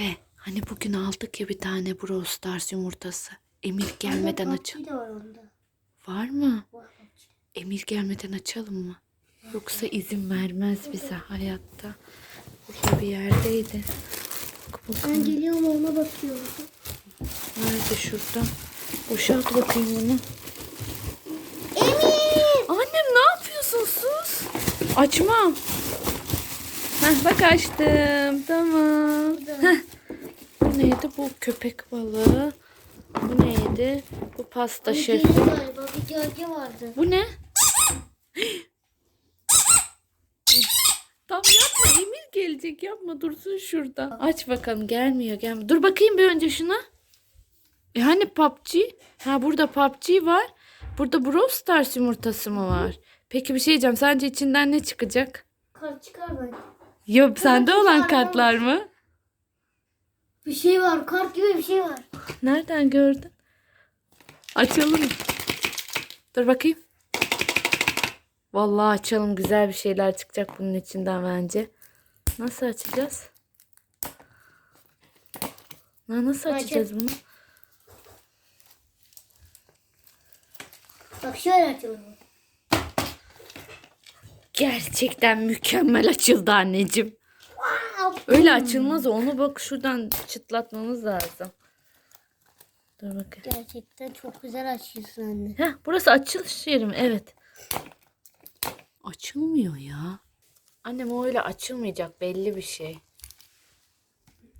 Efe hani bugün aldık ya bir tane Brawl Stars yumurtası. Emir gelmeden aç. PUBG de var onda. Var mı? Var. Emir gelmeden açalım mı? Yoksa izin vermez bize hayatta. Burada bir yerdeydi. Bak Ben geliyorum ona bakıyorum. Nerede şurada? Boşalt bakayım bunu. Emir! Annem ne yapıyorsun sus? Açmam. Heh, bak açtım. Tamam. Heh. Bu neydi? Bu köpek balığı. Bu neydi? Bu pasta. Geliyor galiba bir gölge vardı. Bu ne? Tam yapma Emir gelecek yapma dursun şurada. Aç bakalım gelmiyor gelmiyor. Dur bakayım bir önce şuna. E hani PUBG? Ha burada PUBG var. Burada Brawl Stars yumurtası mı var? Peki bir şey diyeceğim. Sence içinden ne çıkacak? Kart çıkar bence. Yok sende olan kartlar mı? Bir şey var. Kart gibi bir şey var. Nereden gördün? Açalım. Dur bakayım. Vallahi açalım. Güzel bir şeyler çıkacak bunun içinden bence. Nasıl açacağız? Na- Nasıl açacağız bunu? Bak şöyle açalım. Gerçekten mükemmel açıldı anneciğim. Öyle açılmaz o. Onu bak şuradan çıtlatmamız lazım. Dur bakayım. Gerçekten çok güzel açıyorsun anne. Heh, burası açılış yeri mi? Evet. Açılmıyor ya. Annem o öyle açılmayacak belli bir şey.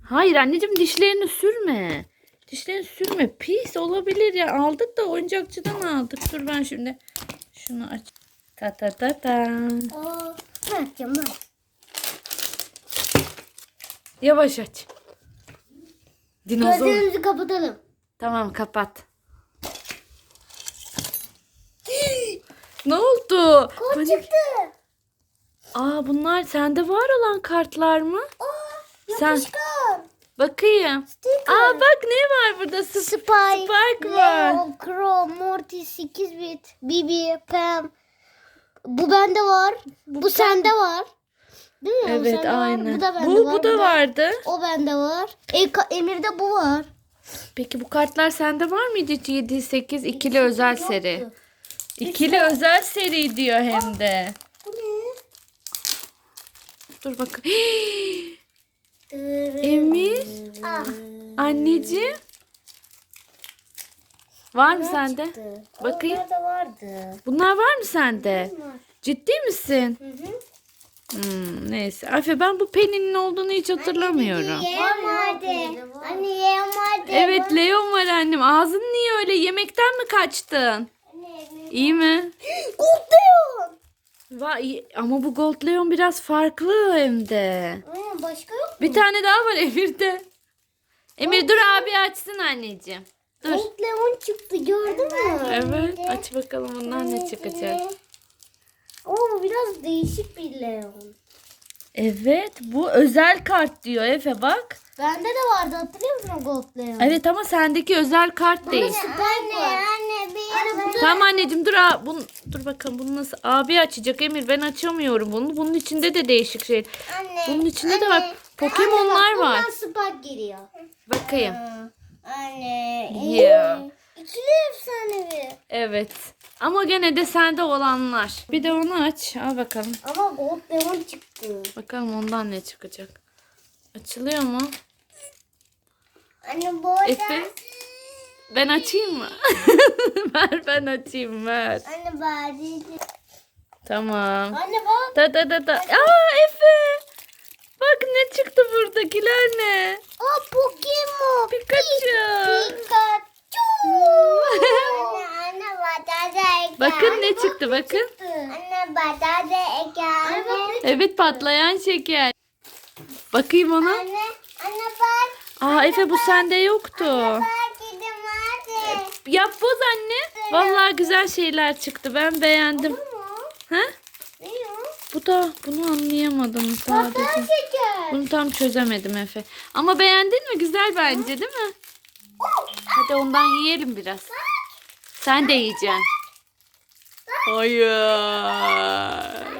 Hayır anneciğim dişlerini sürme. Dişlerini sürme. Pis olabilir ya. Aldık da oyuncakçıdan aldık. Dur ben şimdi şunu aç. Ta ta ta ta. Aa, ne açacağım ben? Yavaş aç. Dinozor. Gözlerimizi kapatalım. Tamam kapat. ne oldu? Kart Panik- çıktı. Aa bunlar sende var olan kartlar mı? Aa, Sen- yapışkan. Bakayım. Sticker. Aa bak ne var burada? Sp- Spike, Spike var. Leo, Crow, Morty, 8 bit, Bibi, Pam. Bu bende var. Bu, sende var. Değil mi? Evet aynen. Bu da bende bu, var. bu da vardı. O bende var. E, Emir'de bu var. Peki bu kartlar sende var mıydı? 7 8 ikili özel Yoktu. seri. İkili özel seri diyor hem de. Bu ne? Dur bak. Emir. Ah. Anneciğim. Var mı sende? çıktı. Bakayım. Onlar da vardı. Bunlar var mı sende? Ciddi misin? Hı hı. Hmm, neyse. Afe ben bu Penny'nin olduğunu hiç hatırlamıyorum. Yem vardı. Anne yem vardı. Evet Leon var annem. Ağzın niye öyle? Yemekten mi kaçtın? İyi mi? Gold Leon. Vay, ama bu Gold Leon biraz farklı hem de. Başka yok mu? Bir tane daha var Emir'de. Emir dur abi açsın anneciğim. Dur. Gold Leon çıktı gördün mü? Evet aç bakalım bundan ne çıkacak. Ama bu biraz değişik bir Leon. Evet bu özel kart diyor Efe bak. Bende de vardı hatırlıyor musun o Gold Leon? Evet ama sendeki özel kart değil. Var. Anne bir anne, Tamam anneciğim dur a- bun, dur bakalım bunu nasıl abi açacak Emir ben açamıyorum bunu. Bunun içinde de değişik şey. Anne. Bunun içinde de var. Pokemonlar var. Bundan Spike geliyor. Bakayım. Anne. Ya. İkili efsanevi. Evet. Ama gene de sende olanlar. Bir de onu aç. Al bakalım. Ama Gold Leon çıktı. Bakalım ondan ne çıkacak. Açılıyor mu? Anne bu arada. Efe. Ben açayım mı? ver ben açayım ver. Anne bari. Tamam. Anne bak. Da da da da. Aa Efe. Bak ne çıktı buradakiler ne? Aa Pokemon. Pikachu. Pikachu. anne anne badada Bakın ne çıktı bakın. Anne badada eken. Evet patlayan şeker. Bakayım ona. Anne anne bak. Aa Efe bu sende yoktu. Bak gidim hadi. Yap boz anne. Vallahi güzel şeyler çıktı. Ben beğendim. Ha? Bu da bunu anlayamadım sadece. Bunu tam çözemedim Efe. Ama beğendin mi? Güzel bence değil mi? Hadi ondan yiyelim biraz. Sen de yiyeceksin. Hayır.